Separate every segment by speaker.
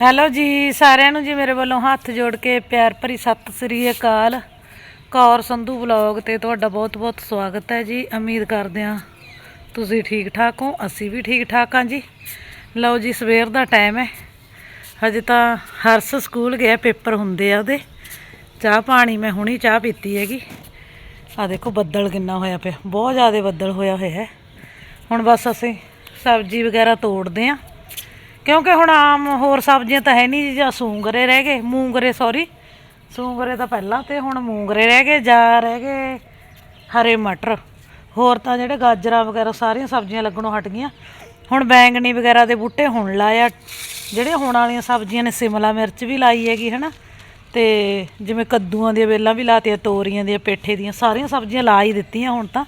Speaker 1: Hello ਜੀ, ਸਾਰਿਆਂ ਨੂੰ ਜੀ ਮੇਰੇ ਵੱਲੋਂ ਹੱਥ ਜੋੜ ਕੇ ਪਿਆਰ ਭਰੀ ਸਤਿ ਸ੍ਰੀ ਅਕਾਲ। ਕੌਰ ਸੰਧੂ ਵਲੌਗ ਤੇ ਤੁਹਾਡਾ ਬਹੁਤ-ਬਹੁਤ ਸਵਾਗਤ ਹੈ ਜੀ। ਉਮੀਦ ਕਰਦੇ ਹਾਂ ਤੁਸੀਂ ਠੀਕ ਠਾਕ ਹੋ, ਅਸੀਂ ਵੀ ਠੀਕ ਠਾਕ ਹਾਂ ਜੀ। ਲਓ ਜੀ, ਸਵੇਰ ਦਾ ਟਾਈਮ ਹੈ। ਹਜੇ ਤਾਂ ਹਰਸ ਸਕੂਲ ਗਿਆ, ਪੇਪਰ ਹੁੰਦੇ ਆ ਉਹਦੇ। ਚਾਹ ਪਾਣੀ, ਮੈਂ ਹੁਣੀ ਚਾਹ ਪੀਤੀ ਹੈਗੀ। ਆ ਦੇਖੋ, ਬੱਦਲ ਕਿੰਨਾ ਹੋਇਆ ਪਿਆ। ਬਹੁਤ ਜ਼ਿਆਦਾ ਬੱਦਲ ਹੋਇਆ ਹੋਇਆ ਹੈ। ਹੁਣ ਬਸ ਅਸੀਂ ਸਬਜ਼ੀ ਵਗੈਰਾ ਤੋੜਦੇ ਆਂ ਕਿਉਂਕਿ ਹੁਣ ਆਮ ਹੋਰ ਸਬਜ਼ੀਆਂ ਤਾਂ ਹੈ ਨਹੀਂ ਜਾਂ ਸੂੰਗਰੇ ਰਹਿ ਗਏ, ਮੂੰਗਰੇ ਸੌਰੀ ਸੂੰਗਰੇ ਤਾਂ ਪਹਿਲਾਂ ਤੇ ਹੁਣ ਮੂੰਗਰੇ ਰਹਿ ਗਏ, ਜਾਂ ਰਹਿ ਗਏ ਹਰੇ ਮਟਰ। ਹੋਰ ਤਾਂ ਜਿਹੜੇ ਗਾਜਰਾਂ ਵਗੈਰਾ ਸਾਰੀਆਂ ਸਬਜ਼ੀਆਂ ਲੱਗਣੋਂ ਹਟ ਗਈਆਂ। ਹੁਣ ਬੈਂਗਣੀ ਵਗੈਰਾ ਦੇ ਬੂਟੇ ਹੁਣ ਲਾਇਆ। ਜਿਹੜੇ ਹੁਣ ਵਾਲੀਆਂ ਸਬਜ਼ੀਆਂ ਨੇ, ਸਿਮਲਾ ਮਿਰਚ ਵੀ ਲਾਈ ਹੈਗੀ, ਹਨਾ। ਤੇ ਜਿਵੇਂ ਕੱਦੂਆਂ ਦੀਆਂ ਵੇਲਾਂ ਵੀ ਲਾਤੀਆਂ, ਤੋਰੀਆਂ ਦੀਆਂ, ਪੇਠੇ ਦੀਆਂ, ਸਾਰੀਆਂ ਸਬਜ਼ੀਆਂ ਲਾ ਹੀ ਦਿੱਤੀਆਂ ਹੁਣ ਤਾਂ।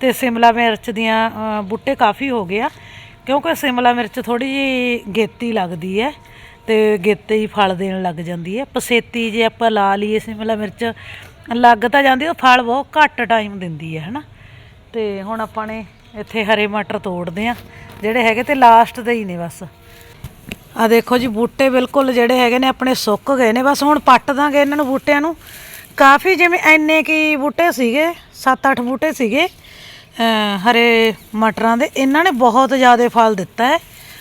Speaker 1: ਤੇ ਸਿਮਲਾ ਮਿਰਚ ਦੀਆਂ ਬੂਟੇ ਕਾਫੀ ਹੋ ਗਏ ਆ। ਕਿਉਂਕਿ ਸਿਮਲਾ ਮਿਰਚ ਥੋੜੀ ਜੀ ਗੇਤੀ ਲੱਗਦੀ ਹੈ ਤੇ ਗੇਤੇ ਹੀ ਫਲ ਦੇਣ ਲੱਗ ਜਾਂਦੀ ਹੈ। ਪਸੇਤੀ ਜੇ ਆਪਾਂ ਲਾ ਲਈਏ ਸਿਮਲਾ ਮਿਰਚ, ਲੱਗ ਤਾਂ ਜਾਂਦੀ ਉਹ ਫਲ ਬਹੁਤ ਘੱਟ ਟਾਈਮ ਦਿੰਦੀ ਹੈ, ਹਨਾ। ਤੇ ਹੁਣ ਆਪਾਂ ਨੇ ਇੱਥੇ ਹਰੇ ਮਟਰ ਤੋੜਦੇ ਆ ਜਿਹੜੇ ਹੈਗੇ ਤੇ ਲਾਸਟ ਦੇ ਹੀ ਨੇ ਬਸ। ਆ ਦੇਖੋ ਜੀ, ਬੂਟੇ ਬਿਲਕੁਲ ਜਿਹੜੇ ਹੈਗੇ ਨੇ ਆਪਣੇ ਸੁੱਕ ਗਏ ਨੇ, ਬਸ ਹੁਣ ਪੱਟ ਦਾਂਗੇ ਇਹਨਾਂ ਨੂੰ ਬੂਟਿਆਂ ਨੂੰ। ਕਾਫੀ ਜਿਵੇਂ ਐਨੇ ਕੀ ਬੂਟੇ ਸੀਗੇ 7-8 ਬੂਟੇ ਸੀਗੇ ਹਰੇ ਮਟਰਾਂ ਦੇ, ਇਹਨਾਂ ਨੇ ਬਹੁਤ ਜ਼ਿਆਦਾ ਫਲ ਦਿੱਤਾ ਹੈ।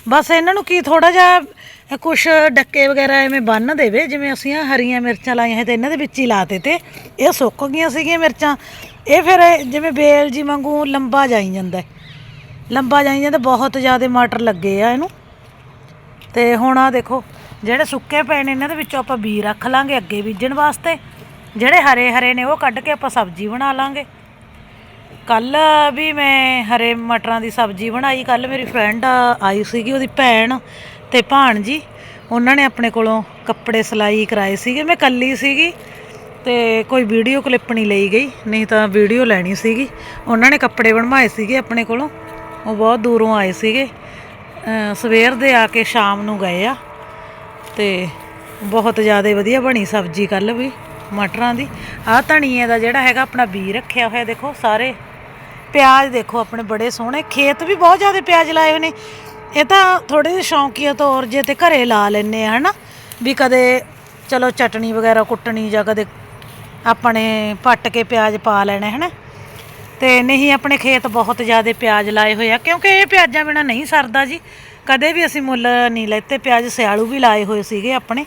Speaker 1: ਬਸ ਇਹਨਾਂ ਨੂੰ ਕੀ ਥੋੜਾ ਜਿਹਾ ਕੁਛ ਡੱਕੇ ਵਗੈਰਾ ਐਵੇਂ ਬੰਨ ਦੇਵੇ, ਜਿਵੇਂ ਅਸੀਂ ਆਹ ਹਰੀਆਂ ਮਿਰਚਾਂ ਲਾਈਆਂ ਸੀ ਤੇ ਇਹਨਾਂ ਦੇ ਵਿੱਚ ਹੀ ਲਾਤੇ ਤੇ, ਇਹ ਸੁੱਕ ਗਈਆਂ ਸੀਗੀਆਂ ਮਿਰਚਾਂ। ਇਹ ਫਿਰ ਜਿਵੇਂ ਬੇਲ ਜੀ ਵਾਂਗੂ ਲੰਬਾ ਜਾਈ ਜਾਂਦਾ ਲੰਬਾ ਜਾਈ ਜਾਂਦਾ, ਬਹੁਤ ਜ਼ਿਆਦਾ ਮਟਰ ਲੱਗੇ ਆ ਇਹਨੂੰ। ਤੇ ਹੁਣ ਆ ਦੇਖੋ, ਜਿਹੜੇ ਸੁੱਕੇ ਪਏ ਨੇ, ਇਹਨਾਂ ਦੇ ਵਿੱਚੋਂ ਆਪਾਂ ਬੀ ਰੱਖ ਲਾਂਗੇ ਅੱਗੇ ਬੀਜਣ ਵਾਸਤੇ। ਜਿਹੜੇ ਹਰੇ ਹਰੇ ਨੇ, ਉਹ ਕੱਢ ਕੇ ਆਪਾਂ ਸਬਜ਼ੀ ਬਣਾ ਲਾਂਗੇ। ਕੱਲ ਵੀ ਮੈਂ ਹਰੇ ਮਟਰਾਂ ਦੀ ਸਬਜ਼ੀ ਬਣਾਈ। ਕੱਲ ਮੇਰੀ ਫਰੈਂਡ ਆਈ ਸੀਗੀ, ਉਹਦੀ ਭੈਣ ਤੇ ਭਾਣਜੀ। ਉਹਨਾਂ ਨੇ ਆਪਣੇ ਕੋਲੋਂ ਕੱਪੜੇ ਸਿਲਾਈ ਕਰਾਏ ਸੀਗੇ। ਮੈਂ ਕੱਲੀ ਸੀਗੀ ਤੇ ਕੋਈ ਵੀਡੀਓ ਕਲਿੱਪ ਨਹੀਂ ਲਈ ਗਈ, ਨਹੀਂ ਤਾਂ ਵੀਡੀਓ ਲੈਣੀ ਸੀਗੀ। ਉਹਨਾਂ ਨੇ ਕੱਪੜੇ ਬਣਵਾਏ ਸੀਗੇ ਆਪਣੇ ਕੋਲੋਂ। ਉਹ ਬਹੁਤ ਦੂਰੋਂ ਆਏ ਸੀਗੇ। ਸਵੇਰ ਦੇ ਆ ਕੇ ਸ਼ਾਮ ਨੂੰ ਗਏ ਆ ਤੇ ਬਹੁਤ ਜ਼ਿਆਦਾ ਵਧੀਆ ਬਣੀ ਸਬਜ਼ੀ ਕੱਲ ਵੀ ਮਟਰਾਂ ਦੀ। ਆਹ ਧਨੀਏ ਦਾ ਜਿਹੜਾ ਹੈਗਾ ਆਪਣਾ ਬੀ ਰੱਖਿਆ ਹੋਇਆ, ਦੇਖੋ ਸਾਰੇ ਪਿਆਜ਼ ਦੇਖੋ, ਆਪਣੇ ਬੜੇ ਸੋਹਣੇ। ਖੇਤ ਵੀ ਬਹੁਤ ਜ਼ਿਆਦਾ ਪਿਆਜ਼ ਲਾਏ ਹੋਏ ਨੇ। ਇਹ ਤਾਂ ਥੋੜੇ ਜਿਹੇ ਸ਼ੌਂਕੀਆ ਤੌਰ ਜੇ ਤੇ ਘਰੇ ਲਾ ਲੈਨੇ ਆ, ਹਨਾ? ਵੀ ਕਦੇ ਚਲੋ ਚਟਣੀ ਵਗੈਰਾ ਕੁੱਟਣੀ ਜਾਂ ਕਦੇ ਆਪਣੇ ਪੱਟ ਕੇ ਪਿਆਜ਼ ਪਾ ਲੈਣੇ, ਹਨਾ? ਤੇ ਨਹੀਂ, ਆਪਣੇ ਖੇਤ ਬਹੁਤ ਜ਼ਿਆਦਾ ਪਿਆਜ਼ ਲਾਏ ਹੋਏ ਆ, ਕਿਉਂਕਿ ਇਹ ਪਿਆਜ਼ਾਂ ਬਿਨਾ ਨਹੀਂ ਸਰਦਾ ਜੀ। ਕਦੇ ਵੀ ਅਸੀਂ ਮੁੱਲ ਨਹੀਂ ਲੈਤੇ ਪਿਆਜ਼ ਸਿਆਲੂ ਵੀ ਲਾਏ ਹੋਏ ਸੀਗੇ ਆਪਣੇ।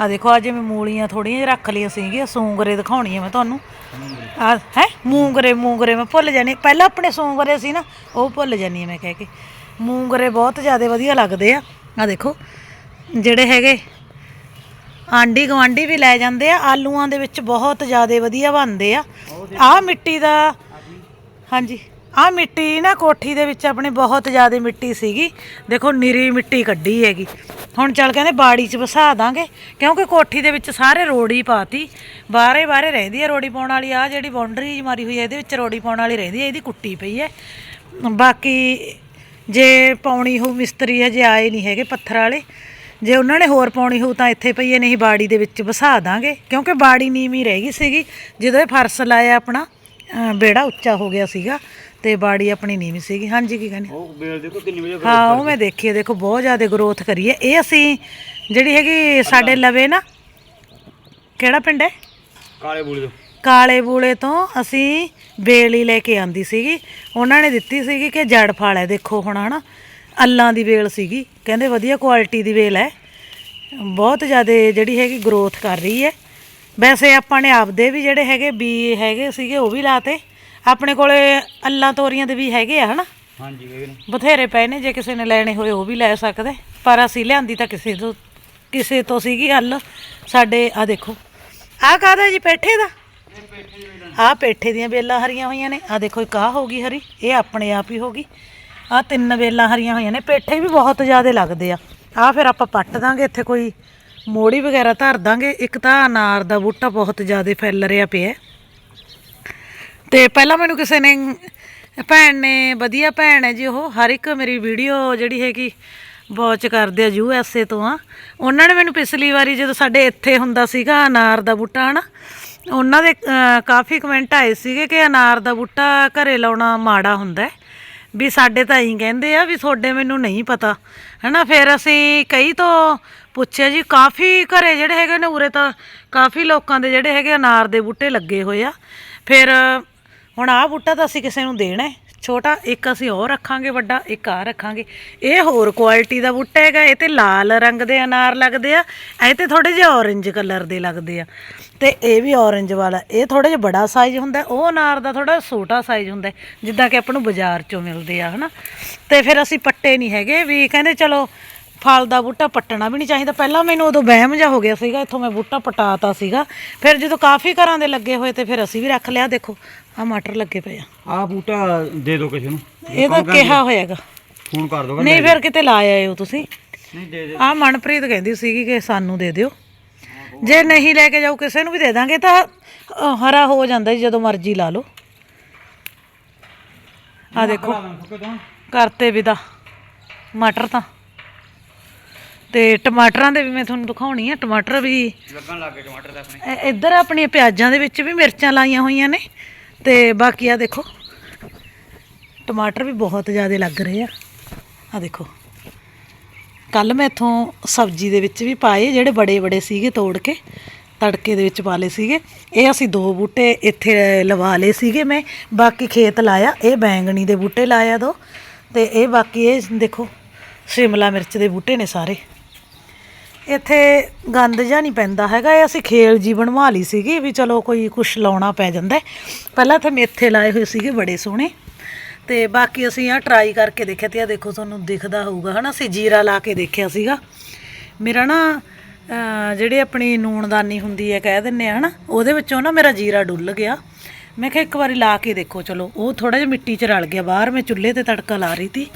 Speaker 1: ਆ ਦੇਖੋ, ਆ ਜਿਵੇਂ ਮੂਲੀਆਂ ਥੋੜੀਆਂ ਜਿਹਾ ਰੱਖ ਲਈਆਂ ਸੀਗੀਆਂ, ਸੂੰਗਰੇ ਦਿਖਾਉਣੀ ਆ ਮੈਂ ਤੁਹਾਨੂੰ। ਆ, ਹੈ? ਮੂੰਗਰੇ ਮੂੰਗਰੇ, ਮੈਂ ਭੁੱਲ ਜਾਣੀ ਪਹਿਲਾਂ ਆਪਣੇ ਸੂੰਗਰੇ ਸੀ ਨਾ, ਉਹ ਭੁੱਲ ਜਾਨੀ ਆ ਮੈਂ ਕਹਿ ਕੇ। ਮੂੰਗਰੇ ਬਹੁਤ ਜ਼ਿਆਦਾ ਵਧੀਆ ਲੱਗਦੇ ਆ। ਆ ਦੇਖੋ, ਜਿਹੜੇ ਹੈਗੇ ਆਂਡੀ ਗਵਾਂਡੀ ਵੀ ਲੈ ਜਾਂਦੇ ਆ, ਆਲੂਆਂ ਦੇ ਵਿੱਚ ਬਹੁਤ ਜ਼ਿਆਦਾ ਵਧੀਆ ਬਣਦੇ ਆ। ਆਹ ਮਿੱਟੀ ਦਾ, ਹਾਂਜੀ ਆਹ ਮਿੱਟੀ ਨਾ ਕੋਠੀ ਦੇ ਵਿੱਚ ਆਪਣੇ ਬਹੁਤ ਜ਼ਿਆਦਾ ਮਿੱਟੀ ਸੀਗੀ। ਦੇਖੋ, ਨਿਰੀ ਮਿੱਟੀ ਕੱਢੀ ਹੈਗੀ। ਹੁਣ ਚੱਲ ਕਹਿੰਦੇ ਬਾੜੀ 'ਚ ਵਸਾ ਦਾਂਗੇ, ਕਿਉਂਕਿ ਕੋਠੀ ਦੇ ਵਿੱਚ ਸਾਰੇ ਰੋੜੀ ਪਾਤੀ। ਬਾਹਰੇ ਬਾਹਰੇ ਰਹਿੰਦੀ ਹੈ ਰੋੜੀ ਪਾਉਣ ਵਾਲੀ ਆ ਜਿਹੜੀ ਬਾਉਂਡਰੀ ਮਾਰੀ ਹੋਈ ਹੈ ਇਹਦੇ ਵਿੱਚ ਰੋੜੀ ਪਾਉਣ ਵਾਲੀ ਰਹਿੰਦੀ ਹੈ ਇਹਦੀ ਕੁੱਟੀ ਪਈ ਹੈ ਬਾਕੀ ਜੇ ਪਾਉਣੀ ਹੋ ਮਿਸਤਰੀ ਹਜੇ ਆਏ ਨਹੀਂ ਹੈਗੇ ਪੱਥਰ ਵਾਲੇ, ਜੇ ਉਹਨਾਂ ਨੇ ਹੋਰ ਪਾਉਣੀ ਹੋਊ ਤਾਂ ਇੱਥੇ ਪਈ ਹੈ ਨਹੀਂ ਬਾੜੀ ਦੇ ਵਿੱਚ ਵਸਾ ਦਾਂਗੇ, ਕਿਉਂਕਿ ਬਾੜੀ ਨੀਵੀਂ ਰਹਿ ਗਈ ਸੀਗੀ, ਜਦੋਂ ਇਹ ਫਰਸ਼ ਲਾਇਆ ਆਪਣਾ ਬੇੜਾ ਉੱਚਾ ਹੋ ਗਿਆ ਸੀਗਾ। ਤੇ ਬਾੜੀ ਆਪਣੀ ਨੀਵੀਂ ਸੀਗੀ। ਹਾਂਜੀ ਕੀ ਕਹਿੰਦੇ?
Speaker 2: ਉਹ ਬੇਲ ਦੇਖੋ ਕਿੰਨੀ ਵਜੇ
Speaker 1: ਹਾਂ ਉਹ ਮੈਂ ਦੇਖੀ ਹੈ ਦੇਖੋ ਬਹੁਤ ਜ਼ਿਆਦਾ ਗਰੋਥ ਕਰੀ ਹੈ ਇਹ ਅਸੀਂ ਜਿਹੜੀ ਹੈਗੀ ਸਾਡੇ ਲਵੇ ਨਾ ਕਿਹੜਾ ਪਿੰਡ ਹੈ?
Speaker 2: ਕਾਲੇ ਬੂਲੇ ਤੋਂ।
Speaker 1: ਕਾਲੇ ਬੂਲੇ ਤੋਂ ਅਸੀਂ ਬੇਲ ਹੀ ਲੈ ਕੇ ਆਂਦੀ ਸੀਗੀ। ਉਹਨਾਂ ਨੇ ਦਿੱਤੀ ਸੀਗੀ ਕਿ ਜੜ ਫਲ ਹੈ ਦੇਖੋ ਹੁਣ ਹਨਾ। ਅੱਲਾਂ ਦੀ ਵੇਲ ਸੀਗੀ। ਕਹਿੰਦੇ ਵਧੀਆ ਕੁਆਲਿਟੀ ਦੀ ਵੇਲ ਹੈ। ਬਹੁਤ ਜ਼ਿਆਦਾ ਜਿਹੜੀ ਹੈਗੀ ਗਰੋਥ ਕਰ ਰਹੀ ਹੈ। ਵੈਸੇ ਆਪਾਂ ਨੇ ਆਪਦੇ ਵੀ ਜਿਹੜੇ ਹੈਗੇ ਬੀ ਹੈਗੇ ਸੀਗੇ ਉਹ ਵੀ ਲਾਤੇ। ਆਪਣੇ ਕੋਲੇ ਅੱਲਾਂ ਤੋਰੀਆਂ ਦੇ ਵੀ ਹੈਗੇ ਆ ਹਨਾ?
Speaker 2: ਹਾਂਜੀ ਹੈਗੇ ਨੇ।
Speaker 1: ਬਥੇਰੇ ਪਏ ਨੇ ਜੇ ਕਿਸੇ ਨੇ ਲੈਣੇ ਹੋਏ ਉਹ ਵੀ ਲੈ ਸਕਦੇ। ਪਰ ਅਸੀਂ ਲਿਆਂਦੀ ਤਾਂ ਕਿਸੇ ਤੋਂ ਕਿਸੇ ਤੋਂ ਸੀਗੀ ਹੱਲ ਸਾਡੇ ਆ ਦੇਖੋ। ਆਹ ਕਾਹਦਾ ਜੀ ਪੇਠੇ ਦਾ? ਆਹ ਪੇਠੇ ਦੀਆਂ ਵੇਲਾਂ ਹਰੀਆਂ ਹੋਈਆਂ ਨੇ। ਆ ਦੇਖੋ ਇੱਕ ਆਹ ਹੋ ਗਈ ਹਰੀ। ਇਹ ਆਪਣੇ ਆਪ ਹੀ ਹੋ ਗਈ। ਆਹ ਤਿੰਨ ਵੇਲਾਂ ਹਰੀਆਂ ਹੋਈਆਂ ਨੇ। ਪੇਠੇ ਵੀ ਬਹੁਤ ਜ਼ਿਆਦਾ ਲੱਗਦੇ ਆ। ਆਹ ਫਿਰ ਆਪਾਂ ਪੱਟ ਦਾਂਗੇ। ਇੱਥੇ ਕੋਈ ਮੋੜੀ ਵਗੈਰਾ ਧਰ ਦਾਂਗੇ। ਇੱਕ ਤਾਂ ਅਨਾਰ ਦਾ ਬੂਟਾ ਬਹੁਤ ਜ਼ਿਆਦਾ ਫੈਲ ਰਿਹਾ ਪਿਆ। ਤੇ ਪਹਿਲਾਂ ਮੈਨੂੰ ਕਿਸੇ ਨੇ ਭੈਣ ਨੇ, ਵਧੀਆ ਭੈਣ ਹੈ ਜੀ ਉਹ, ਹਰ ਇੱਕ ਮੇਰੀ ਵੀਡੀਓ ਜਿਹੜੀ ਹੈਗੀ ਵਾਚ ਕਰਦੇ ਆ ਯੂ ਐਸ ਏ ਤੋਂ ਆ। ਉਹਨਾਂ ਨੇ ਮੈਨੂੰ ਪਿਛਲੀ ਵਾਰੀ ਜਦੋਂ ਸਾਡੇ ਇੱਥੇ ਹੁੰਦਾ ਸੀਗਾ ਅਨਾਰ ਦਾ ਬੂਟਾ, ਹਨਾ, ਉਹਨਾਂ ਦੇ ਕਾਫੀ ਕਮੈਂਟ ਆਏ ਸੀਗੇ ਕਿ ਅਨਾਰ ਦਾ ਬੂਟਾ ਘਰੇ ਲਾਉਣਾ ਮਾੜਾ ਹੁੰਦਾ ਵੀ ਸਾਡੇ ਤਾਂ ਇਹੀ ਕਹਿੰਦੇ ਆ ਵੀ ਤੁਹਾਡੇ ਮੈਨੂੰ ਨਹੀਂ ਪਤਾ, ਹਨਾ, ਫਿਰ ਅਸੀਂ ਕਈ ਤੋਂ ਪੁੱਛਿਆ ਜੀ, ਕਾਫੀ ਘਰੇ ਜਿਹੜੇ ਹੈਗੇ ਨੇ ਉਰੇ ਤਾਂ ਕਾਫੀ ਲੋਕਾਂ ਦੇ ਜਿਹੜੇ ਹੈਗੇ ਅਨਾਰ ਦੇ ਬੂਟੇ ਲੱਗੇ ਹੋਏ ਆ। ਫਿਰ ਹੁਣ ਆਹ ਬੂਟਾ ਤਾਂ ਅਸੀਂ ਕਿਸੇ ਨੂੰ ਦੇਣਾ ਹੈ। ਛੋਟਾ, ਇੱਕ ਅਸੀਂ ਉਹ ਰੱਖਾਂਗੇ, ਵੱਡਾ, ਇੱਕ ਆ ਰੱਖਾਂਗੇ। ਇਹ ਹੋਰ ਕੁਆਲਿਟੀ ਦਾ ਬੂਟਾ ਹੈਗਾ, ਇਹ ਤੇ ਲਾਲ ਰੰਗ ਦੇ ਅਨਾਰ ਲੱਗਦੇ ਆ, ਇਹ ਤੇ ਥੋੜੇ ਜਿਹਾ ਔਰੇਂਜ ਕਲਰ ਦੇ ਲੱਗਦੇ ਆ। ਤੇ ਇਹ ਵੀ ਔਰੇਂਜ ਵਾਲਾ, ਇਹ ਥੋੜਾ ਜਿਹਾ ਬੜਾ ਸਾਈਜ਼ ਹੁੰਦਾ ਉਹ ਅਨਾਰ ਦਾ ਥੋੜਾ ਛੋਟਾ ਸਾਈਜ਼ ਹੁੰਦਾ ਜਿੱਦਾਂ ਕਿ ਆਪਾਂ ਨੂੰ ਬਾਜ਼ਾਰ ਚੋਂ ਮਿਲਦੇ ਆ, ਹਨਾ। ਤੇ ਫਿਰ ਅਸੀਂ ਪੱਟੇ ਨਹੀਂ ਹੈਗੇ, ਵੀ ਕਹਿੰਦੇ ਚਲੋ ਫਲ ਦਾ ਬੂਟਾ ਪੱਟਣਾ ਵੀ ਨਹੀਂ ਚਾਹੀਦਾ। ਪਹਿਲਾਂ ਮੈਨੂੰ ਉਦੋਂ ਵਹਿਮ ਜਿਹਾ ਹੋ ਗਿਆ ਸੀਗਾ ਇੱਥੋਂ ਮੈਂ ਬੂਟਾ ਪਟਾਤਾ ਸੀਗਾ। ਫਿਰ ਜਦੋਂ ਕਾਫੀ ਘਰਾਂ ਦੇ ਲੱਗੇ ਹੋਏ ਤੇ ਫਿਰ ਅਸੀਂ ਵੀ ਰੱਖ ਲਿਆ। ਦੇਖੋ ਆ ਮਟਰ ਲੱਗੇ ਪਏ ਆ।
Speaker 2: ਆਹ ਬੂਟਾ ਦੇ ਦਿਓ ਕਿਸੇ ਨੂੰ।
Speaker 1: ਇਹ ਤਾਂ ਕਿਹਾ ਹੋਇਆਗਾ
Speaker 2: ਫੋਨ ਕਰ ਦੋਗਾ
Speaker 1: ਨਹੀਂ ਫਿਰ ਕਿਤੇ ਲਾ ਆਇਓ ਤੁਸੀਂ।
Speaker 2: ਨਹੀਂ ਦੇ ਦੇ
Speaker 1: ਆ ਮਨਪ੍ਰੀਤ ਕਹਿੰਦੀ ਸੀਗੀ ਕਿ ਸਾਨੂੰ ਦੇ ਦਿਓ। ਜੇ ਨਹੀਂ ਲੈ ਕੇ ਜਾਓ ਕਿਸੇ ਨੂੰ ਵੀ ਦੇ ਦਾਂਗੇ ਤਾਂ ਹਰਾ ਹੋ ਜਾਂਦਾ ਜੀ ਜਦੋਂ ਮਰਜ਼ੀ ਲਾ ਲਓ। ਆ ਦੇਖੋ। ਕਰਤੇ ਵਿਦਾ। ਮਟਰ ਤਾਂ। ਤੇ ਟਮਾਟਰਾਂ ਦੇ ਵੀ ਮੈਂ ਤੁਹਾਨੂੰ ਦਿਖਾਉਣੀ ਆ ਟਮਾਟਰ ਵੀ
Speaker 2: ਲੱਗਣ ਲੱਗੇ ਟਮਾਟਰ ਤਾਂ ਆਪਣੇ।
Speaker 1: ਇ- ਇੱਧਰ ਆਪਣੀਆਂ ਪਿਆਜ਼ਾਂ ਦੇ ਵਿੱਚ ਵੀ ਮਿਰਚਾਂ ਲਾਈਆਂ ਹੋਈਆਂ ਨੇ ਤੇ ਬਾਕੀ ਆ ਦੇਖੋ ਟਮਾਟਰ ਵੀ ਬਹੁਤ ਜ਼ਿਆਦਾ ਲੱਗ ਰਹੇ ਆ। ਆ ਦੇਖੋ ਕੱਲ ਮੈਂ ਇੱਥੋਂ ਸਬਜ਼ੀ ਦੇ ਵਿੱਚ ਵੀ ਪਾਏ ਜਿਹੜੇ ਬੜੇ ਬੜੇ ਸੀਗੇ ਤੋੜ ਕੇ ਤੜਕੇ ਦੇ ਵਿੱਚ ਪਾ ਲਏ ਸੀਗੇ। ਇਹ ਅਸੀਂ ਦੋ ਬੂਟੇ ਇੱਥੇ ਲਵਾ ਲਏ ਸੀਗੇ ਮੈਂ ਬਾਕੀ ਖੇਤ ਲਾਇਆ ਇਹ ਬੈਂਗਣੀ ਦੇ ਬੂਟੇ ਲਾਇਆ ਦੋ ਤੇ ਇਹ ਬਾਕੀ ਇਹ ਦੇਖੋ ਸ਼ਿਮਲਾ ਮਿਰਚ ਦੇ ਬੂਟੇ ਨੇ ਸਾਰੇ। ਇੱਥੇ ਗੰਦ ਜਾਂ ਨਹੀਂ ਪੈਂਦਾ ਹੈਗਾ। ਇਹ ਅਸੀਂ ਖੇਲ ਜੀ ਬਣਵਾ ਲਈ ਸੀਗੀ ਵੀ ਚਲੋ ਕੋਈ ਕੁਛ ਲਾਉਣਾ ਪੈ ਜਾਂਦਾ। ਪਹਿਲਾਂ ਤਾਂ ਮੇਥੇ ਲਾਏ ਹੋਏ ਸੀਗੇ ਬੜੇ ਸੋਹਣੇ। ਤੇ ਬਾਕੀ ਅਸੀਂ ਆ ਟਰਾਈ ਕਰਕੇ ਦੇਖਿਆ ਤੇ ਆ ਦੇਖੋ ਤੁਹਾਨੂੰ ਦਿਖਦਾ ਹੋਊਗਾ। ਹਨਾ, ਅਸੀਂ ਜੀਰਾ ਲਾ ਕੇ ਦੇਖਿਆ ਸੀਗਾ। ਮੇਰਾ ਨਾ ਜਿਹੜੇ ਆਪਣੀ ਨੂਣਦਾਨੀ ਹੁੰਦੀ ਹੈ ਕਹਿ ਦਿੰਨੇ ਆ, ਹਨਾ, ਉਹਦੇ ਵਿੱਚੋਂ ਨਾ ਮੇਰਾ ਜੀਰਾ ਡੁੱਲ ਗਿਆ। ਮੈਂ ਕਿਹਾ ਇੱਕ ਵਾਰੀ ਲਾ ਕੇ ਦੇਖੋ, ਚਲੋ। ਉਹ ਥੋੜਾ ਜਿਹਾ ਮਿੱਟੀ 'ਚ ਰਲ ਗਿਆ। ਬਾਹਰ ਮੈਂ ਚੁੱਲ੍ਹੇ ਤੇ ਤੜਕਾ ਲਾ ਰਹੀ ਸੀ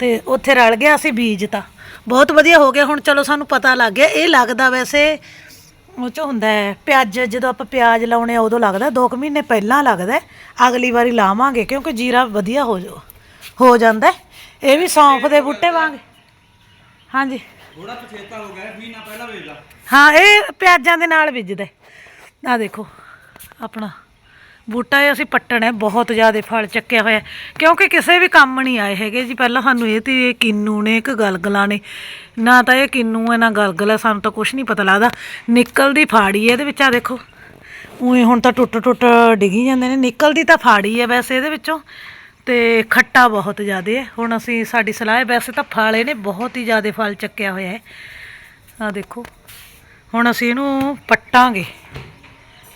Speaker 1: ਤੇ ਉੱਥੇ ਰਲ ਗਿਆ ਅਸੀਂ ਬੀਜ ਤਾਂ। ਬਹੁਤ ਵਧੀਆ ਹੋ ਗਿਆ ਹੁਣ ਚਲੋ ਸਾਨੂੰ ਪਤਾ ਲੱਗ ਗਿਆ ਇਹ ਲੱਗਦਾ ਵੈਸੇ ਉਹ ਚ ਹੁੰਦਾ ਹੈ ਪਿਆਜ਼ ਜਦੋਂ ਆਪਾਂ ਪਿਆਜ਼ ਲਾਉਣੇ ਆ ਉਦੋਂ ਲੱਗਦਾ 2 ਮਹੀਨੇ ਪਹਿਲਾਂ ਲੱਗਦਾ। ਅਗਲੀ ਵਾਰੀ ਲਾਵਾਂਗੇ ਕਿਉਂਕਿ ਜੀਰਾ ਵਧੀਆ ਹੋ ਜਾ ਹੋ ਜਾਂਦਾ। ਇਹ ਵੀ ਸੌਂਫ ਦੇ ਬੂਟੇ ਵਾਂਗ ਹਾਂਜੀ
Speaker 2: ਥੋੜਾ ਪਛੇਤਾ ਹੋ ਗਿਆ ਵੀ ਨਾ ਪਹਿਲਾਂ ਵੇਚ ਲਾ
Speaker 1: ਹਾਂ ਇਹ ਪਿਆਜ਼ਾਂ ਦੇ ਨਾਲ ਵਿਜਦਾ ਆ ਦੇਖੋ ਆਪਣਾ ਬੂਟਾ ਇਹ ਅਸੀਂ ਪੱਟਣਾ ਬਹੁਤ ਜ਼ਿਆਦਾ ਫਲ ਚੱਕਿਆ ਹੋਇਆ ਕਿਉਂਕਿ ਕਿਸੇ ਵੀ ਕੰਮ ਨਹੀਂ ਆਏ ਹੈਗੇ ਜੀ। ਪਹਿਲਾਂ ਸਾਨੂੰ ਇਹ ਤੇ ਇਹ ਕਿੰਨੂ ਨੇ, ਇੱਕ ਗਲਗਲਾਂ ਨੇ। ਨਾ ਤਾਂ ਇਹ ਕਿੰਨੂ ਹੈ, ਨਾ ਗਲਗਲ ਹੈ, ਸਾਨੂੰ ਤਾਂ ਕੁਝ ਨਹੀਂ ਪਤਾ ਲੱਗਦਾ। ਨਿਕਲਦੀ ਫਾੜੀ ਹੈ ਇਹਦੇ ਵਿੱਚ ਆ ਦੇਖੋ। ਉਵੇਂ ਹੁਣ ਤਾਂ ਟੁੱਟ ਟੁੱਟ ਡਿੱਗੀ ਜਾਂਦੇ ਨੇ। ਨਿਕਲਦੀ ਤਾਂ ਫਾੜੀ ਹੈ ਵੈਸੇ ਇਹਦੇ ਵਿੱਚੋਂ। ਤੇ ਖੱਟਾ ਬਹੁਤ ਜ਼ਿਆਦਾ ਹੈ। ਹੁਣ ਅਸੀਂ ਸਾਡੀ ਸਲਾਹ ਹੈ, ਵੈਸੇ ਤਾਂ ਫਲ ਇਹਨੇ ਬਹੁਤ ਹੀ ਜ਼ਿਆਦਾ ਫਲ ਚੱਕਿਆ ਹੋਇਆ ਹੈ। ਆ ਦੇਖੋ। ਹੁਣ ਅਸੀਂ ਇਹਨੂੰ ਪੱਟਾਂਗੇ।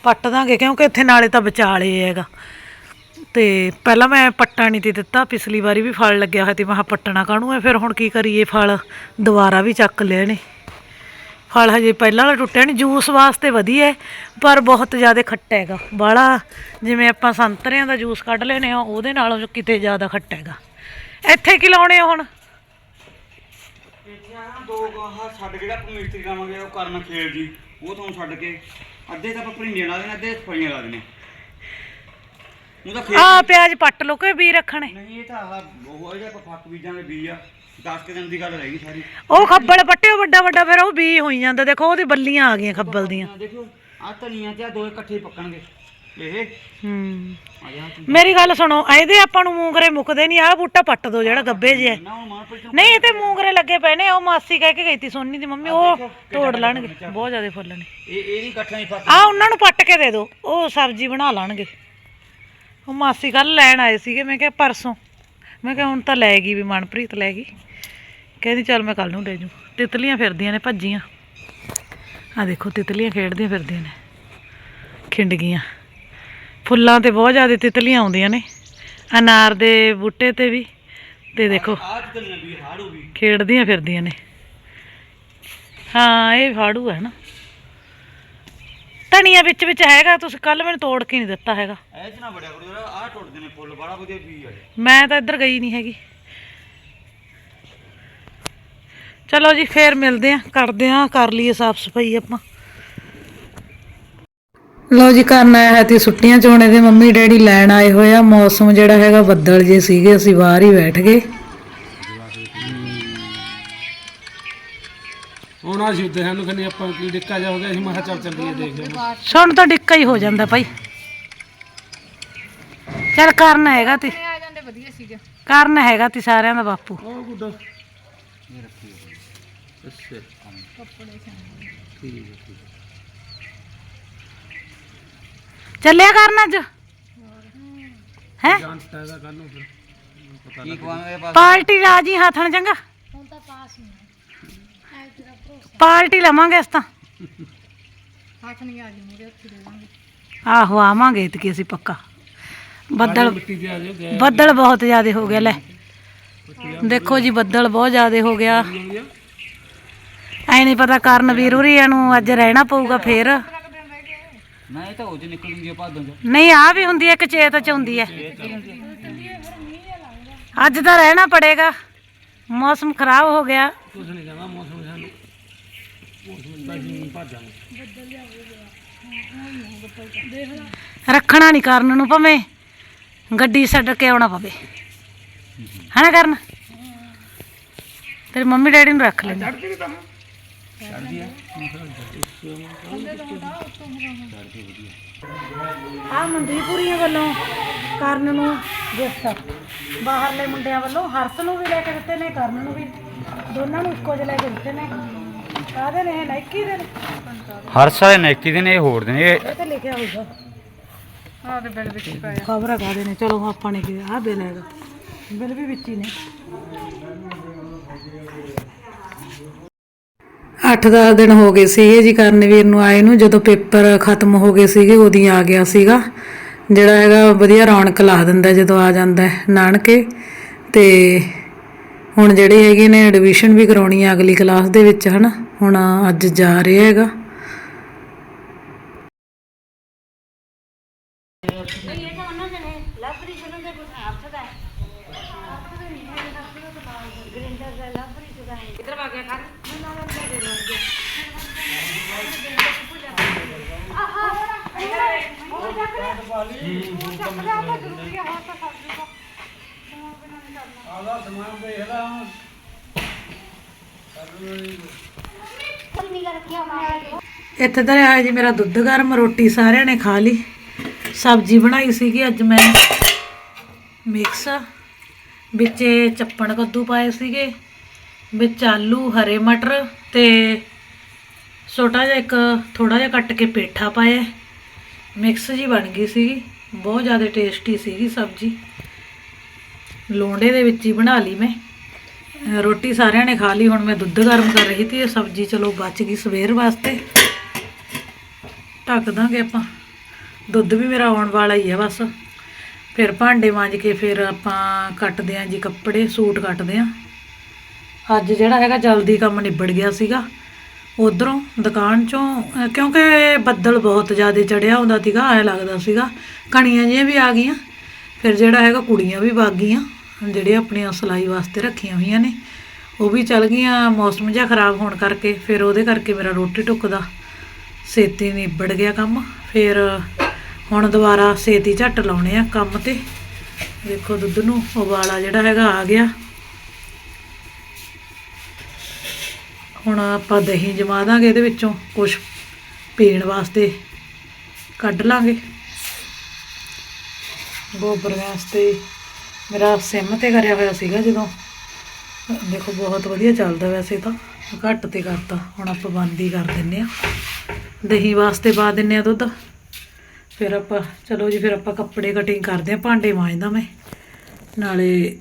Speaker 1: ਪੱਟ ਦਾਂਗੇ ਕਿਉਂਕਿ ਇੱਥੇ ਨਾਲੇ ਤਾਂ ਵਿਚਾਲੇ ਹੈਗਾ। ਤੇ ਪਹਿਲਾਂ ਮੈਂ ਪੱਟਾ ਨਹੀਂ ਤੀ ਦਿੱਤਾ, ਪਿਛਲੀ ਵਾਰੀ ਵੀ ਫਲ ਲੱਗਿਆ ਹੋਇਆ ਤੇ ਮੈਂ ਕਿਹਾ ਪੱਟਣਾ ਕਾਹਨੂੰ ਹੈ, ਫਿਰ ਹੁਣ ਕੀ ਕਰੀਏ, ਫਲ ਦੁਬਾਰਾ ਵੀ ਚੱਕ ਲਿਆ ਨੇ। ਫਲ ਹਜੇ ਪਹਿਲਾਂ ਵਾਲਾ ਟੁੱਟਿਆ ਨਹੀਂ, ਜੂਸ ਵਾਸਤੇ ਵਧੀਆ ਪਰ ਬਹੁਤ ਜ਼ਿਆਦਾ ਖੱਟਾ ਹੈਗਾ। ਬਾਹਲਾ ਜਿਵੇਂ ਆਪਾਂ ਸੰਤਰਿਆਂ ਦਾ ਜੂਸ ਕੱਢ ਲੈਨੇ ਆ ਉਹਦੇ ਨਾਲੋਂ ਕਿਤੇ ਜ਼ਿਆਦਾ ਖੱਟਾ ਹੈਗਾ। ਇੱਥੇ ਕੀ ਲਾਉਣੇ ਆ ਹੁਣ?
Speaker 2: ਦੋ ਗਾਹਾਂ ਛੱਡ ਕੇ ਜਿਹੜਾ ਆਪਾਂ ਮਿਸਤਰੀ ਲਾਵਾਂਗੇ ਉਹ ਕਰਨਾ ਖੇਲ ਜੀ ਉਹ ਤੁਹਾਨੂੰ ਛੱਡ ਕੇ ਅੱਧੇ ਤਾਂ ਆਪਾਂ ਭਰਿੰਡੀਆਂ ਲਾ ਦੇਣੇ ਅੱਧੇ ਫਲੀਆਂ ਲਾ ਦੇਣੇ। ਉਹ ਤਾਂ ਖੇਤ
Speaker 1: ਆ ਪਿਆਜ਼ ਪੱਟ ਲੋ ਕੇ ਵੀ ਰੱਖਣੇ?
Speaker 2: ਨਹੀਂ ਇਹ ਤਾਂ ਆਹ ਉਹ ਜਿਹੜਾ ਆਪਾਂ ਫੱਕ ਬੀਜਾਂਗੇ ਬੀਜ ਆ 10 ਕੁ ਦਿਨ ਦੀ ਗੱਲ ਰਹਿ ਗਈ ਸਾਰੀ।
Speaker 1: ਉਹ ਖੱਬਲ ਪੱਟਿਓ ਵੱਡਾ ਵੱਡਾ ਫਿਰ ਉਹ ਵੀ ਹੋਈ ਜਾਂਦਾ। ਦੇਖੋ ਉਹਦੀ ਬੱਲੀਆਂ ਆ ਗਈਆਂ ਖੱਬਲ ਦੀਆਂ।
Speaker 2: ਆਹ ਦੇਖੋ ਆ ਧਨੀਆ ਤੇ ਆ ਦੋਏ ਇਕੱਠੇ ਪੱਕਣਗੇ। ਇਹ
Speaker 1: ਹੂੰ। ਮੇਰੀ ਗੱਲ ਸੁਣੋ ਇਹਦੇ ਆਪਾਂ ਨੂੰ ਮੂੰਗਰੇ ਮੁੱਕਦੇ ਨਹੀਂ ਆਹ ਬੂਟਾ ਪੱਟ ਦੋ ਜਿਹੜਾ ਗੱਬੇ ਜਿਹਾ। ਹੈ। ਨਹੀਂ ਇਹ ਤੇ ਮੂੰਗਰੇ ਲੱਗੇ ਪਏ ਨੇ ਉਹ ਮਾਸੀ ਕਹਿ ਕੇ ਗਈ ਤੀ ਸੋਨੀ ਦੀ ਮੰਮੀ ਉਹ ਤੋੜ ਲੈਣਗੇ ਬਹੁਤ ਜ਼ਿਆਦਾ ਫੁੱਲ ਨੇ।
Speaker 2: ਇਹ ਇਹਦੀ ਇਕੱਠਾ ਹੀ ਫੱਕ
Speaker 1: ਆ ਉਹਨਾਂ ਨੂੰ ਪੱਟ ਕੇ ਦੇ ਦਿਓ ਉਹ ਸਬਜ਼ੀ ਬਣਾ ਲੈਣਗੇ। ਉਹ ਮਾਸੀ ਕੱਲ ਲੈਣ ਆਏ ਸੀਗੇ ਮੈਂ ਕਿਹਾ ਪਰਸੋਂ। ਮੈਂ ਕਿਹਾ ਹੁਣ ਤਾਂ ਲੈ ਗਈ ਵੀ ਮਨਪ੍ਰੀਤ ਲੈ ਗਈ। ਕਹਿੰਦੀ ਚੱਲ ਮੈਂ ਕੱਲ ਨੂੰ ਲੈ ਜੂ। ਤਿਤਲੀਆਂ ਫਿਰਦੀਆਂ ਨੇ ਭੱਜੀਆਂ। ਆ ਦੇਖੋ ਤਿਤਲੀਆਂ ਖੇਡਦੀਆਂ ਫਿਰਦੀਆਂ ਨੇ। ਖਿੰਡ ਗਈਆਂ ਫੁੱਲਾਂ ਤੇ ਬਹੁਤ ਜ਼ਿਆਦਾ ਤਿਤਲੀਆਂ ਆਉਂਦੀਆਂ ਨੇ। ਅਨਾਰ ਦੇ ਬੂਟੇ ਤੇ ਵੀ। ਤੇ ਦੇਖੋ ਖੇਡਦੀਆਂ ਫਿਰਦੀਆਂ ਨੇ। ਹਾਂ ਇਹ ਫਾੜੂ ਹੈ ਨਾ। ਧਨੀਆ ਵਿੱਚ ਵਿੱਚ ਹੈਗਾ ਤੁਸੀਂ ਕੱਲ ਮੈਨੂੰ ਤੋੜ ਕੇ ਨਹੀਂ ਦਿੱਤਾ ਹੈਗਾ।
Speaker 2: ਇਹ ਚ ਨਾ ਬੜਿਆ ਕਰੋ ਜਰਾ ਆਹ ਟੁੱਟਦੇ ਨੇ ਫੁੱਲ ਬੜਾ ਵਧੀਆ ਬੀਜ ਆ ਇਹ।
Speaker 1: ਮੈਂ ਤਾਂ ਇੱਧਰ ਗਈ ਨਹੀਂ ਹੈਗੀ। ਚਲੋ ਜੀ ਫੇਰ ਮਿਲਦੇ ਆ ਕਰਦੇ ਆ ਕਰ ਲਈਏ ਸਾਫ਼ ਸਫ਼ਾਈ ਆਪਾਂ। ਲਓ ਜੀ ਕਰਨ ਆਇਆ ਹੈ ਤੇ ਛੁੱਟੀਆਂ ਚ ਹੋਣੇ ਦੇ ਮੰਮੀ ਡੈਡੀ ਲੈਣ ਆਏ ਹੋਏ ਆ। ਮੌਸਮ ਜਿਹੜਾ ਹੈਗਾ ਬੱਦਲ ਜੇ ਸੀਗੇ ਅਸੀਂ ਬਾਹਰ ਹੀ ਬੈਠ ਗਏ।
Speaker 3: ਹੁਣ ਆ ਸ਼ੁੱਧ ਸਾਨੂੰ ਕਹਿੰਦੇ ਆਪਾਂ ਕੀ ਡਿੱਕਾ ਜਾ ਹੋ ਗਿਆ ਅਸੀਂ ਮੈਂ ਕਿਹਾ ਚੱਲ ਚੱਲੀਏ ਦੇਖ ਲਿਆ
Speaker 1: ਸੁਣ ਤਾਂ ਡਿੱਕਾ ਹੀ ਹੋ ਜਾਂਦਾ ਭਾਈ। ਚੱਲ ਕਰਨ ਹੈਗਾ ਤੀ। ਕਰਨ ਹੈਗਾ ਤੀ ਸਾਰਿਆਂ ਦਾ ਬਾਪੂ।
Speaker 3: ਉਹ ਗੁੱਡਾ। ਅੱਛਾ। ਹੈ ਠੀਕ ਹੈ।
Speaker 1: ਚੱਲਿਆ ਕਰਨ ਅੱਜ? ਹੈ?
Speaker 3: ਜਾਂਚ ਤਾਜ਼ਾ ਕਰ ਲਓ ਫਿਰ ਪਤਾ
Speaker 2: ਕੀ ਕਵਾਂ ਪਾਸ
Speaker 1: ਪਾਰਟੀ ਰਾਜੀ ਹੱਥਣ ਚੰਗਾ? ਪਾਰਟੀ ਲਵਾਂਗੇ ਇਸ ਤਾਂ। ਆਹੋ, ਆਵਾਂਗੇ ਤੇ ਅਸੀਂ ਪੱਕਾ। ਬੱਦਲ
Speaker 3: ਮਿੱਟੀ ਤੇ ਆ ਜਾਓ ਗੈਸ
Speaker 1: ਬੱਦਲ ਬਹੁਤ ਜ਼ਿਆਦਾ ਹੋ ਗਿਆ, ਲੈ। ਦੇਖੋ ਜੀ, ਬੱਦਲ ਬਹੁਤ ਜਿਆਦੇ ਹੋ ਗਿਆ। ਐ ਨਹੀਂ ਪਤਾ ਕਰਨ ਵੀਰੂਰੀਆਂ ਨੂੰ ਅੱਜ ਰਹਿਣਾ ਪਊਗਾ ਫੇਰ।
Speaker 2: ਨਾ ਇਹ ਤਾਂ ਉਹ ਚ ਨਿਕਲ ਜੂਗੀ ਭਾਦੋਂ ਚ।
Speaker 1: ਨਹੀਂ ਆ ਵੀ ਹੁੰਦੀ ਹੈ ਇੱਕ ਚੇਤ ਚ ਹੁੰਦੀ ਹੈ ਅੱਜ ਤਾਂ ਰਹਿਣਾ ਪੜੇਗਾ। ਮੌਸਮ ਖਰਾਬ ਹੋ ਗਿਆ।
Speaker 3: ਕੁਛ ਨਹੀਂ ਕਹਿੰਦਾ ਮੌਸਮ ਸਾਨੂੰ। ਮੌਸਮ ਦਾ ਹੀ ਭਾਜਾਂਗੇ।
Speaker 1: ਰੱਖਣਾ ਨਹੀਂ ਕਰਨ ਨੂੰ ਭਾਵੇਂ ਗੱਡੀ ਛੱਡ ਕੇ ਆਉਣਾ ਪਵੇ। ਹਨਾ ਕਰਨ? ਤੇਰੀ ਮੰਮੀ ਡੈਡੀ ਨੂੰ ਰੱਖ ਲੈਂਦੇ।
Speaker 2: ਚੜਦੀ ਆ
Speaker 1: ਆ ਮੰਦੀਪੁਰੀਆਂ ਵੱਲੋਂ ਕਰਨ ਨੂੰ ਗਿਫਟ। ਬਾਹਰਲੇ ਮੁੰਡਿਆਂ ਵੱਲੋਂ ਹਰਸ ਨੂੰ ਵੀ ਲੈ ਕੇ ਦਿੱਤੇ ਨੇ ਕਰਨ ਨੂੰ ਵੀ। ਦੋਨਾਂ ਨੂੰ ਇੱਕੋ ਜਿਹੇ ਲੈ ਕੇ ਦਿੱਤੇ ਨੇ। ਕਾਹਦੇ ਨੇ ਇਹ ਨਾਈਕੀ ਦੇ ਨੇ?
Speaker 2: ਹਰ ਸਾਲੇ ਨੈਕੀ ਦੇ ਨੇ ਇਹ ਹੋਰ ਦੇ ਨੇ। ਇਹ
Speaker 1: ਇਹ ਤੇ ਲਿਖਿਆ ਹੋਊਗਾ। ਆਹ ਤੇ ਬਿੱਲ ਵਿੱਚ ਪਾਇਆ। ਖਬਰ ਕਾਹਦੇ ਨੇ? ਚਲੋ ਆਪਾਂ ਨੇ ਕਿ ਆਹ ਬਿੱਲ ਹੈਗਾ। ਬਿੱਲ ਵੀ ਵਿੱਚ ਹੀ ਨੇ। 8-10 ਦਿਨ ਹੋ ਗਏ ਸੀਗੇ ਜੀ ਕਰਨਵੀਰ ਨੂੰ ਆਏ ਨੂੰ, ਜਦੋਂ ਪੇਪਰ ਖਤਮ ਹੋ ਗਏ ਸੀਗੇ, ਉਦੋਂ ਆ ਗਿਆ ਸੀਗਾ। ਜਿਹੜਾ ਹੈਗਾ ਵਧੀਆ ਰੌਣਕ ਲਾ ਦਿੰਦਾ ਜਦੋਂ ਆ ਜਾਂਦਾ ਹੈ, ਨਾਨਕੇ। ਤੇ ਹੁਣ ਜਿਹੜੇ ਹੈਗੇ ਨੇ ਐਡਮਿਸ਼ਨ ਵੀ ਕਰਾਉਣੀ ਆ ਅਗਲੀ ਕਲਾਸ ਦੇ ਵਿੱਚ, ਹਨਾ? ਹੁਣ ਅੱਜ ਜਾ ਰਿਹਾ ਹੈਗਾ। ਇੱਥੇ ਤਾਂ ਰਿਹਾ ਜੀ ਮੇਰਾ ਦੁੱਧ ਗਰਮ, ਰੋਟੀ ਸਾਰਿਆਂ ਨੇ ਖਾ ਲਈ। ਸਬਜ਼ੀ ਬਣਾਈ ਸੀਗੀ ਅੱਜ ਮੈਂ। ਮਿਕਸ ਵਿੱਚ ਚੱਪਣ ਕੱਦੂ ਪਾਏ ਸੀਗੇ। ਵਿੱਚ ਆਲੂ, ਹਰੇ ਮਟਰ ਤੇ ਛੋਟਾ ਜਿਹਾ ਇੱਕ ਥੋੜਾ ਜਿਹਾ ਕੱਟ ਕੇ ਪੇਠਾ ਪਾਇਆ। ਮਿਕਸ ਜੀ ਬਣ ਗਈ ਸੀਗੀ। ਬਹੁਤ ਜ਼ਿਆਦਾ ਟੇਸਟੀ ਸੀਗੀ ਸਬਜ਼ੀ। ਲੋਂਡੇ ਦੇ ਵਿੱਚ ਹੀ ਬਣਾ ਲਈ ਮੈਂ। ਰੋਟੀ ਸਾਰਿਆਂ ਨੇ ਖਾ ਲਈ, ਹੁਣ ਮੈਂ ਦੁੱਧ ਗਰਮ ਕਰ ਰਹੀ ਸੀ। ਇਹ ਸਬਜ਼ੀ ਚਲੋ ਬਚ ਗਈ ਸਵੇਰ ਵਾਸਤੇ। ਢੱਕ ਦਾਂਗੇ ਆਪਾਂ। ਦੁੱਧ ਵੀ ਮੇਰਾ ਆਉਣ ਵਾਲਾ ਹੀ ਹੈ ਬਸ। ਫਿਰ ਭਾਂਡੇ ਮਾਂਜ ਕੇ ਫਿਰ ਆਪਾਂ ਕੱਟਦੇ ਆਂ ਜੀ ਕੱਪੜੇ, ਸੂਟ ਕੱਟਦੇ ਆਂ। ਅੱਜ ਜਿਹੜਾ ਹੈਗਾ ਜਲਦੀ ਕੰਮ ਨਿਬੜ ਗਿਆ ਸੀਗਾ। ਉਧਰੋਂ ਦੁਕਾਨ ਚੋਂ, ਅਹ ਕਿਉਂਕਿ ਬੱਦਲ ਬਹੁਤ ਜ਼ਿਆਦਾ ਚੜਿਆ ਹੁੰਦਾ ਸੀਗਾ, ਐ ਲੱਗਦਾ ਸੀਗਾ। ਕਣੀਆਂ ਜਿਹੀਆਂ ਵੀ ਆ ਗਈਆਂ, ਫਿਰ ਜਿਹੜਾ ਹੈਗਾ ਕੁੜੀਆਂ ਵੀ ਵਗ ਗਈਆਂ, ਜਿਹੜੀਆਂ ਆਪਣੀਆਂ ਸਿਲਾਈ ਵਾਸਤੇ ਰੱਖੀਆਂ ਹੋਈਆਂ ਨੇ। ਉਹ ਵੀ ਚਲ ਗਈਆਂ, ਮੌਸਮ ਜਿਹਾ ਖਰਾਬ ਹੋਣ ਕਰਕੇ, ਫਿਰ ਉਹਦੇ ਕਰਕੇ ਮੇਰਾ ਰੋਟੀ ਟੁੱਕ ਦਾ ਛੇਤੀ ਨਿਬੜ ਗਿਆ ਕੰਮ, ਫਿਰ ਹੁਣ ਦੁਬਾਰਾ ਛੇਤੀ ਝੱਟ ਲਾਉਣੇ ਆ ਕੰਮ ਤੇ। ਦੇਖੋ ਦੁੱਧ ਨੂੰ, ਉਬਾਲਾ ਜਿਹੜਾ ਹੈਗਾ ਆ ਗਿਆ। ਹੁਣ ਆਪਾਂ ਦਹੀਂ ਜਮਾ ਦਾਂਗੇ ਇਹਦੇ ਵਿੱਚੋਂ ਕੁਝ ਪੀਣ ਵਾਸਤੇ ਕੱਢ ਲਾਂਗੇ। ਗੋਬਰ ਵਾਸਤੇ ਮੇਰਾ ਸਿਮ ਤੇ ਕਰਿਆ ਹੋਇਆ ਸੀਗਾ ਜਦੋਂ। ਦੇਖੋ, ਬਹੁਤ ਵਧੀਆ ਚੱਲਦਾ ਵੈਸੇ ਤਾਂ, ਘੱਟ ਤੇ ਕਰਤਾ, ਹੁਣ ਆਪਾਂ ਬੰਦ ਹੀ ਕਰ ਦਿੰਨੇ ਆ। ਦਹੀਂ ਵਾਸਤੇ ਪਾ ਦਿੰਨੇ ਆ ਦੁੱਧ। ਫਿਰ ਆਪਾਂ, ਚਲੋ ਜੀ, ਫਿਰ ਆਪਾਂ ਕੱਪੜੇ ਕਟਿੰਗ ਕਰਦੇ ਆ, ਭਾਂਡੇ ਮਾਂਜਦਾ ਮੈਂ। ਨਾਲੇ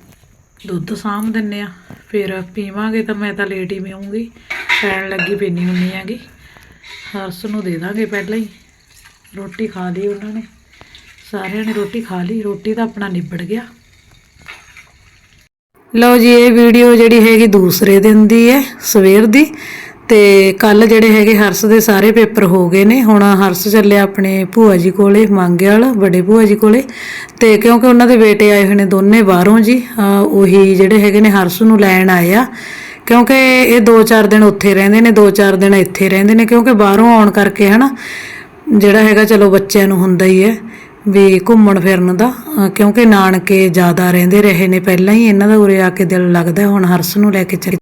Speaker 1: ਦੁੱਧ ਸਾਂਭ ਦਿੰਨੇ ਆ। ਫਿਰ ਪੀਵਾਂਗੇ ਤਾਂ ਮੈਂ ਤਾਂ ਲੇਟ ਹੀ ਪੀਉਂਗੀ ਪੈਣ ਲੱਗੀ ਪੀਣੀ ਹੁੰਨੀ ਹੈਗੀ। ਹਰਸ ਨੂੰ ਦੇ ਦਾਂਗੇ ਪਹਿਲਾਂ ਹੀ। ਰੋਟੀ ਖਾ ਲਈ ਉਹਨਾਂ ਨੇ। ਸਾਰਿਆਂ ਨੇ ਰੋਟੀ ਖਾ ਲਈ। ਰੋਟੀ ਤਾਂ ਆਪਣਾ ਨਿਬੜ ਗਿਆ। ਲਓ ਜੀ, ਇਹ ਵੀਡੀਓ ਜਿਹੜੀ ਹੈਗੀ ਦੂਸਰੇ ਦਿਨ ਦੀ ਹੈ, ਸਵੇਰ ਦੀ। ਤੇ ਕੱਲ ਜਿਹੜੇ ਹੈਗੇ ਹਰਸ ਦੇ ਸਾਰੇ ਪੇਪਰ ਹੋ ਗਏ ਨੇ। ਹੁਣ ਹਰਸ ਚੱਲਿਆ ਆਪਣੇ ਭੂਆ ਜੀ ਕੋਲੇ, ਮੰਗਿਆਲ, ਵੱਡੇ ਭੂਆ ਜੀ ਕੋਲੇ। ਤੇ ਕਿਉਂਕਿ ਉਹਨਾਂ ਦੇ ਬੇਟੇ ਆਏ ਹੋਏ ਨੇ ਦੋਨੇ ਬਾਹਰੋਂ ਜੀ ਉਹੀ ਜਿਹੜੇ ਹੈਗੇ ਨੇ ਹਰਸ ਨੂੰ ਲੈਣ ਆਏ ਆ। ਕਿਉਂਕਿ ਇਹ 2-4 ਦਿਨ ਉੱਥੇ ਰਹਿੰਦੇ ਨੇ 2-4 ਦਿਨ ਇੱਥੇ ਰਹਿੰਦੇ ਨੇ, ਕਿਉਂਕਿ ਬਾਹਰੋਂ ਆਉਣ ਕਰਕੇ ਹਨਾ, ਜਿਹੜਾ ਹੈਗਾ ਚਲੋ ਬੱਚਿਆਂ ਨੂੰ ਹੁੰਦਾ ਹੀ ਹੈ ਵੀ ਘੁੰਮਣ ਫਿਰਨ ਦਾ ਕਿਉਂਕਿ ਨਾਨਕੇ ਜ਼ਿਆਦਾ ਰਹਿੰਦੇ ਰਹੇ ਨੇ, ਪਹਿਲਾਂ ਹੀ ਇਹਨਾਂ ਦਾ ਉਰੇ ਆ ਕੇ ਦਿਲ ਲੱਗਦਾ, ਹੁਣ ਹਰਸ ਨੂੰ ਲੈ ਕੇ ਚੱਲ